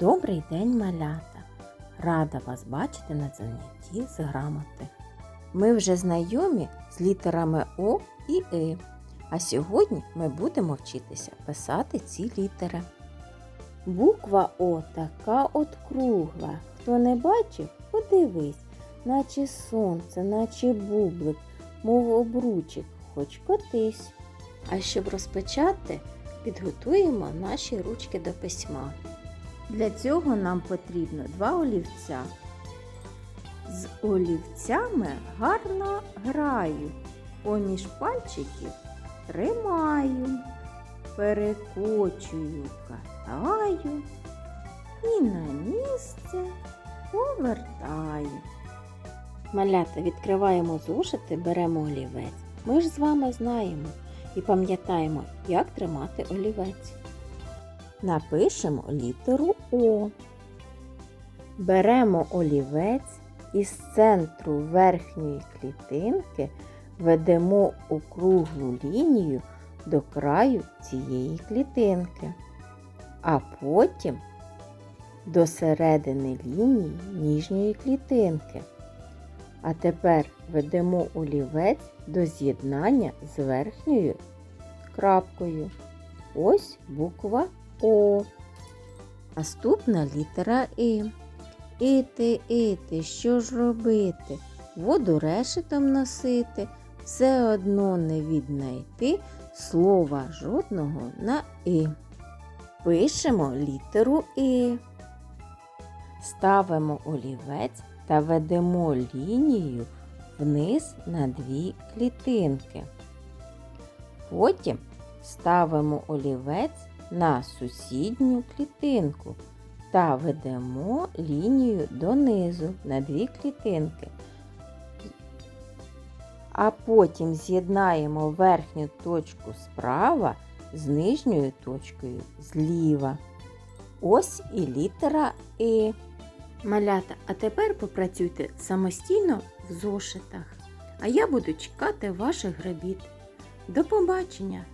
Добрий день, малята! Рада вас бачити на занятті з грамоти. Ми вже знайомі з літерами О і И, а сьогодні ми будемо вчитися писати ці літери. Буква О така от кругла. Хто не бачив, подивись, наче сонце, наче бублик, мов обручик, хоч котись. А щоб розпочати, підготуємо наші ручки до письма. Для цього нам потрібно два олівця. З олівцями гарно граю, поміж пальчиків тримаю, перекочую, катаю і на місце повертаю. Малята відкриваємо зошити, беремо олівець. Ми ж з вами знаємо і пам'ятаємо, як тримати олівець. Напишемо літеру О. Беремо олівець і з центру верхньої клітинки ведемо округлу лінію до краю цієї клітинки, а потім до середини лінії ніжньої клітинки. А тепер ведемо олівець до з'єднання з верхньою крапкою. Ось буква О. Наступна літера І. Іти, іти, що ж робити? Воду решетом носити, все одно не віднайти слова жодного на І. Пишемо літеру І. Ставимо олівець та ведемо лінію вниз на дві клітинки. Потім ставимо олівець на сусідню клітинку та ведемо лінію донизу на дві клітинки. А потім з'єднаємо верхню точку справа з нижньою точкою зліва. Ось і літера І. Малята, а тепер попрацюйте самостійно в зошитах. А я буду чекати ваших робіт. До побачення!